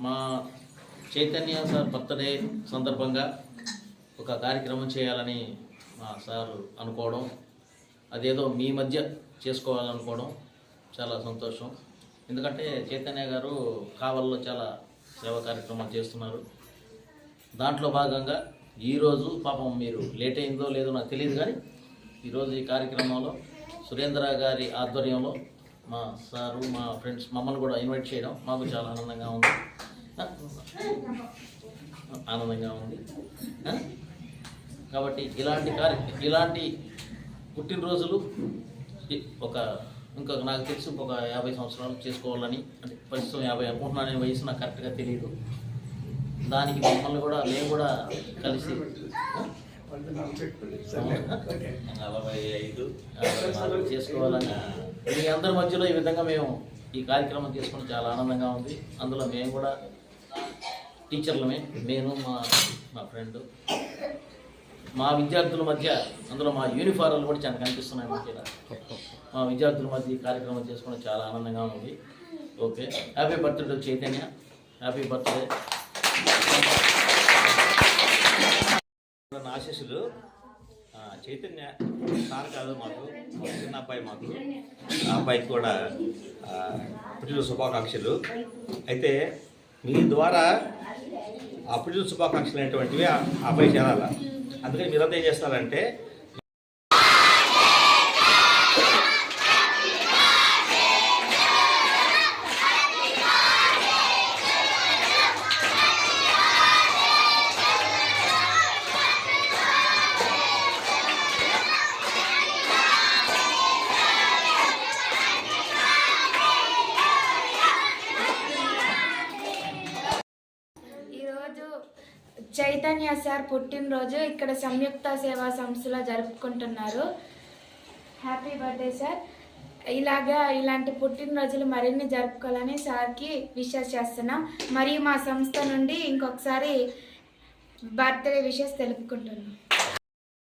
మా Chaitanya sir birthday సందర్భంగా ఒక కార్యక్రమం చేయాలని మా సార్ అనుకోవడం అదేదో మీ మధ్య చేసుకోవాలనుకోవడం చాలా సంతోషం. ఎందుకంటే చైతన్య గారు కావల్లో చాలా సేవా కార్యక్రమాలు చేస్తున్నారు. దాంట్లో భాగంగా ఈరోజు పాపం మీరు లేట్ అయిందో లేదో నాకు తెలియదు కానీ ఈరోజు ఈ కార్యక్రమంలో సురేంద్ర గారి ఆధ్వర్యంలో మా సారు మా ఫ్రెండ్స్ మమ్మల్ని కూడా ఇన్వైట్ చేయడం మాకు చాలా ఆనందంగా ఉంది. ఆనందంగా ఉంది? కాబట్టి ఇలాంటి కార్య ఇలాంటి పుట్టినరోజులు ఒక ఇంకొక నాకు తెలిసి ఇంకొక యాభై సంవత్సరాలు చేసుకోవాలని అంటే ప్రస్తుతం యాభై అనుకుంటున్నాను నేను వయసు నాకు కరెక్ట్గా తెలియదు దానికి మమ్మల్ని కూడా మేము కూడా కలిసి నలభై ఐదు చేసుకోవాలని మీ అందరి మధ్యలో ఈ విధంగా మేము ఈ కార్యక్రమం చేసుకుని చాలా ఆనందంగా ఉంది. అందులో మేము కూడా టీచర్లమే. నేను మా మా ఫ్రెండ్. మా విద్యార్థుల మధ్య అందులో మా యూనిఫారాలు కూడా చాలా కనిపిస్తున్నాయి మాకు మా విద్యార్థుల మధ్య ఈ కార్యక్రమం చేసుకోవడం చాలా ఆనందంగా ఉంది. Okay. Happy birthday Chaitanya happy birthday నా ఆశీస్సులు చైతన్య సార్ కాదు మాకు. చిన్న అబ్బాయి మాకు. ఆ అబ్బాయికి కూడా పుట్టిన శుభాకాంక్షలు. అయితే మీ ద్వారా ఆ పుట్టిన శుభాకాంక్షలు అనేటువంటివి ఆ అబ్బాయి చేరాల. అందుకని మీరంతా ఏం చేస్తారంటే ఈరోజు చైతన్య సార్ పుట్టినరోజు ఇక్కడ సంయుక్త సేవా సంస్థలో జరుపుకుంటున్నారు. హ్యాపీ బర్త్డే సార్ ఇలాగా ఇలాంటి పుట్టినరోజులు మరిన్ని జరుపుకోవాలని సార్కి విషెస్ చేస్తున్నాం. మరియు మా సంస్థ నుండి ఇంకొకసారి బర్త్డే విషెస్ తెలుపుకుంటున్నాం.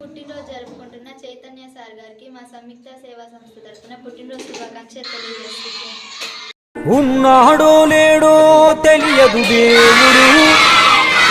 పుట్టినరోజు జరుపుకుంటున్న చైతన్య సార్ గారికి మా సంయుక్త సేవా సంస్థ తరఫున పుట్టినరోజు శుభాకాంక్షలు తెలియజేస్తున్నాం. ఉన్నాడో లేడో తెలియదు దేవుడు.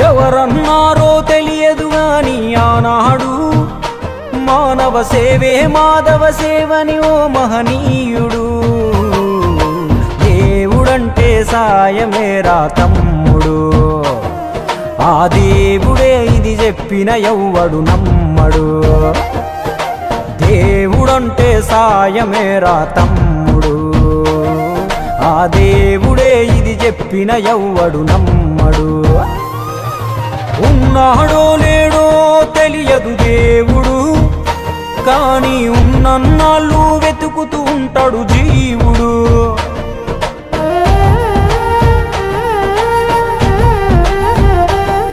ఎవరన్నారో తెలియదు గాని ఆనాడు. మానవ సేవే మాధవ సేవని ఓ మహనీయుడు. దేవుడంటే సాయమేరా తమ్ముడు. ఆ దేవుడే ఇది చెప్పిన ఎవ్వడు నమ్మడు. దేవుడంటే సాయమేరా తమ్ముడు. ఆ దేవుడే ఇది చెప్పిన ఎవ్వడు నమ్మడు. ఉన్నాడో లేడో తెలియదు దేవుడు. కానీ ఉన్నన్నాళ్ళు వెతుకుతూ ఉంటాడు జీవుడు.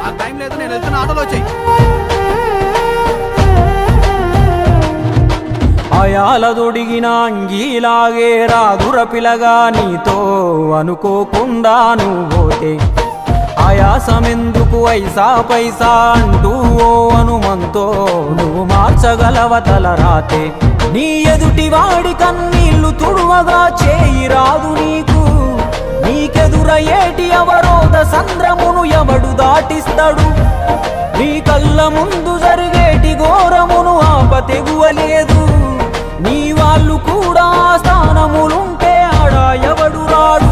నాకు టైం లేదు నేను వెళ్తున్న ఆటోలో వచ్చాయి అయాల దొడిగిన అంగీలాగే రాదుర పిలగా నీతో అనుకోకుండా నువ్వోతే. ఆయాసమెందుకు ఐసా పైసా అంటూ ఓ హనుమంతో నువ్వు మార్చగలవ తల రాతే? నీ ఎదుటి వాడి కన్నీళ్ళు తుడువగా చేయి రాదు నీకు. నీకెదురయ్యేటి అవరోధ సంద్రమును ఎవడు దాటిస్తాడు? నీ కళ్ళ ముందు జరిగేటి ఘోరమును ఆప తెగువలేదు నీ వాళ్ళు కూడా స్థానములుంటే ఆడా ఎవడు రాడు?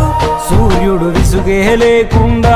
సూర్యుడు విసుగే లేకుండా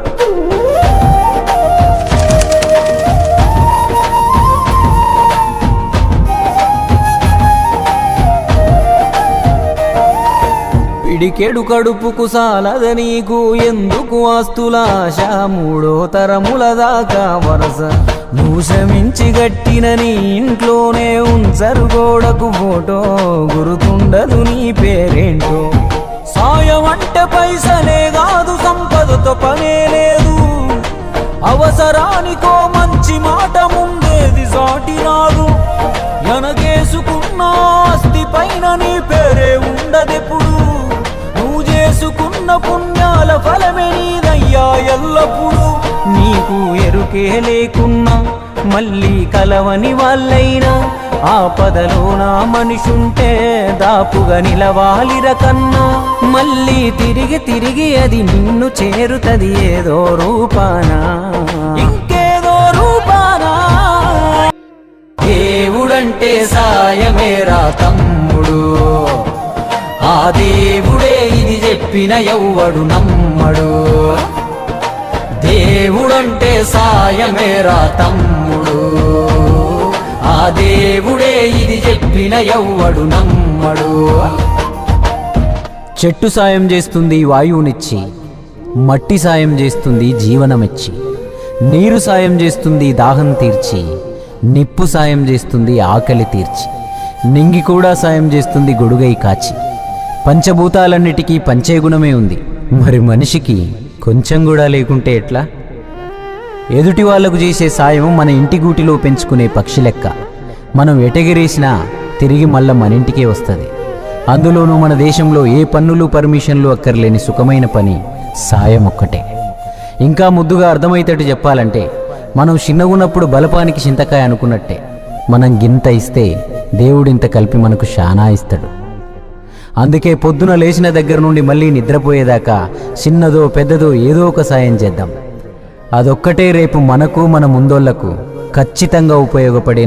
ఇడికెడు కడుపుకు సాలద నీకు. ఎందుకు ఆస్తులాశ? మూడో తరముల దాకా వరస. నువ్వు శ్రమించి గట్టిన నీ ఇంట్లోనే ఉంచరు గోడకు ఫోటో. గురుతుండదు నీ పేరేంటో. సాయం అంటే పైసలే కాదు సంపదతో పనే లేదు. అవసరానికో మంచి మాట ముందేది సాటి రాదు ఎనకేసుకున్న ఆస్తి పైన నీ ఎల్లప్పుడు నీకు ఎరుకే లేకున్నా మళ్ళీ కలవని వాళ్ళైనా ఆపదలో నా మనిషుంటే దాపుగా నిలవాలిర కన్నా మళ్ళీ తిరిగి తిరిగి అది నిన్ను చేరుతది ఏదో రూపానా. ఇంకేదో రూపానా. దేవుడంటే సాయమేరా తమ్ముడు. ఆ దేవుడే ఇది చెప్పిన ఎవ్వడు నమ్మడు. దేవుడంటే సాయమేరా తమ్ముడు. ఆ దేవుడే ఇది చెప్పిన ఎవ్వడు నమ్మడు. చెట్టు సాయం చేస్తుంది వాయువునిచ్చి మట్టి సాయం చేస్తుంది జీవనమిచ్చి నీరు సాయం చేస్తుంది దాహం తీర్చి నిప్పు సాయం చేస్తుంది ఆకలి తీర్చి నింగి కూడా సాయం చేస్తుంది గొడుగై కాచి. పంచభూతాలన్నిటికీ పంచే గుణమే ఉంది. మరి మనిషికి కొంచెం కూడా లేకుంటే ఎట్లా? ఎదుటి వాళ్ళకు చేసే సాయం మన ఇంటి గూటిలో పెంచుకునే పక్షి లెక్క. మనం ఎటగిరేసినా తిరిగి మళ్ళా మన ఇంటికే వస్తుంది. అందులోనూ మన దేశంలో ఏ పన్నులు పర్మిషన్లు అక్కర్లేని సుఖమైన పని సాయం ఒక్కటే. ఇంకా ముద్దుగా అర్థమయ్యేటట్టు చెప్పాలంటే మనం చిన్నగున్నప్పుడు బలపానికి చింతకాయ అనుకున్నట్టే మనం గింత ఇస్తే దేవుడింత కలిపి మనకు శానా ఇస్తాడు. అందుకే పొద్దున లేచిన దగ్గర నుండి మళ్ళీ నిద్రపోయేదాకా చిన్నదో పెద్దదో ఏదో ఒక సాయం చేద్దాం. అదొక్కటే రేపు మనకు మన ముందోళ్ళకు ఖచ్చితంగా ఉపయోగపడే